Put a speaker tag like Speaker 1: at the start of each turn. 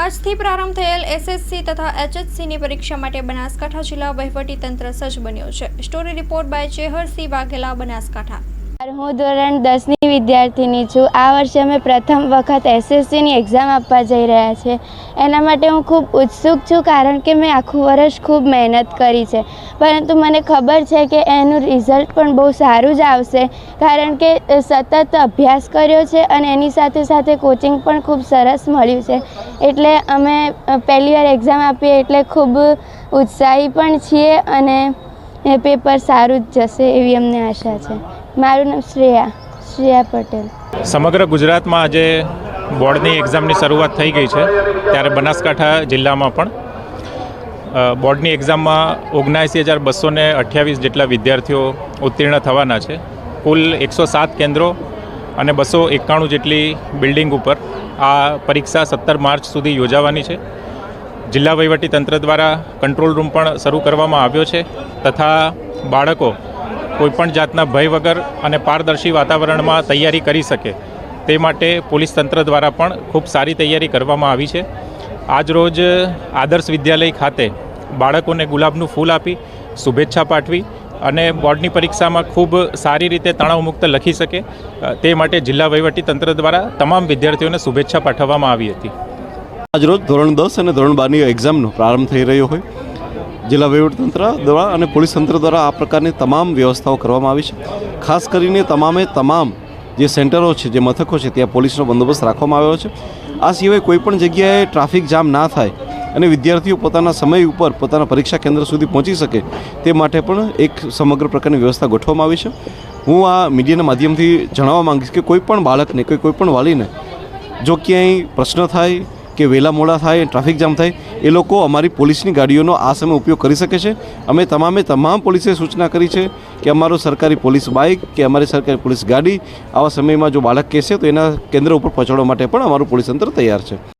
Speaker 1: આજથી પ્રારંભ થયેલ એસએસસી તથા એચએચસીની પરીક્ષા માટે બનાસકાંઠા જિલ્લા વહીવટી તંત્ર સજ્જ બન્યો છે. Story report by Chehar Singh Vaghela Banaskantha.
Speaker 2: હું ધોરણ દસની વિદ્યાર્થીની છું. આ વર્ષે અમે પ્રથમ વખત એસએસસીની એક્ઝામ આપવા જઈ રહ્યા છે. એના માટે હું ખૂબ ઉત્સુક છું કારણ કે મેં આખું વર્ષ ખૂબ મહેનત કરી છે. પરંતુ મને ખબર છે કે એનું રિઝલ્ટ પણ બહુ સારું જ આવશે. કારણ કે સતત અભ્યાસ કર્યો છે અને એની સાથે સાથે કોચિંગ પણ ખૂબ સરસ મળ્યું છે. એટલે અમે પહેલી વાર એક્ઝામ આપીએ એટલે ખૂબ ઉત્સાહી પણ છીએ અને પેપર સારું જ જશે એવી અમને આશા છે. મારું નામ શ્રેયા શ્રેયા પટેલ.
Speaker 3: સમગ્ર ગુજરાતમાં આજે બોર્ડની એક્ઝામની શરૂઆત થઈ ગઈ છે, ત્યારે બનાસકાંઠા જિલ્લામાં પણ. બોર્ડની એક્ઝામમાં ઓગણસી હજાર બસો ને અઠ્યાવીસ જેટલા વિદ્યાર્થીઓ ઉત્તીર્ણ થવાના છે. કુલ એકસો સાત કેન્દ્રો અને બસો એકાણું જેટલી બિલ્ડિંગ ઉપર આ પરીક્ષા સત્તર માર્ચ સુધી યોજાવાની છે. જિલ્લા વહીવટી તંત્ર દ્વારા કંટ્રોલ રૂમ પણ શરૂ કરવામાં આવ્યો છે તથા બાળકો કોઈપણ જાતના ભય વગર અને પારદર્શી વાતાવરણમાં તૈયારી કરી શકે તે માટે પોલીસ તંત્ર દ્વારા પણ ખૂબ સારી તૈયારી કરવામાં આવી છે. આજરોજ આદર્શ વિદ્યાલય ખાતે બાળકોને ગુલાબનું ફૂલ આપી શુભેચ્છા પાઠવી અને બોર્ડની પરીક્ષામાં ખૂબ સારી રીતે તણાવમુક્ત લખી શકે તે માટે જિલ્લા વહીવટી તંત્ર દ્વારા તમામ વિદ્યાર્થીઓને શુભેચ્છા પાઠવવામાં આવી હતી.
Speaker 4: આજરોજ ધોરણ દસ અને ધોરણ બારની એક્ઝામનો પ્રારંભ થઈ રહ્યો હોય. જિલ્લા વહીવટતંત્ર દ્વારા અને પોલીસ તંત્ર દ્વારા આ પ્રકારની તમામ વ્યવસ્થાઓ કરવામાં આવી છે. ખાસ કરીને તમામે તમામ જે સેન્ટરો છે, જે મથકો છે, ત્યાં પોલીસનો બંદોબસ્ત રાખવામાં આવ્યો છે. આ સિવાય કોઈપણ જગ્યાએ ટ્રાફિક જામ ના થાય અને વિદ્યાર્થીઓ પોતાના સમય ઉપર પોતાના પરીક્ષા કેન્દ્ર સુધી પહોંચી શકે તે માટે પણ એક સમગ્ર પ્રકારની વ્યવસ્થા ગોઠવવામાં આવી છે. હું આ મીડિયાના માધ્યમથી જણાવવા માંગીશ કે કોઈ પણ બાળકને કે કોઈ પણ વાલીને જો ક્યાંય પ્રશ્ન થાય કે વહેલા મોડા થાય, ટ્રાફિક જામ થાય એ લોકો અમારી પોલીસની ગાડીઓનો આ સમય ઉપયોગ કરી શકે છે. અમે તમામે તમામ પોલીસે સૂચના કરી છે કે અમારો સરકારી પોલીસ બાઇક કે અમારી સરકારી પોલીસ ગાડી આવા સમયમાં જો બાળક કહેશે તો એના કેન્દ્ર ઉપર પહોંચાડવા માટે પણ અમારું પોલીસ તંત્ર તૈયાર છે.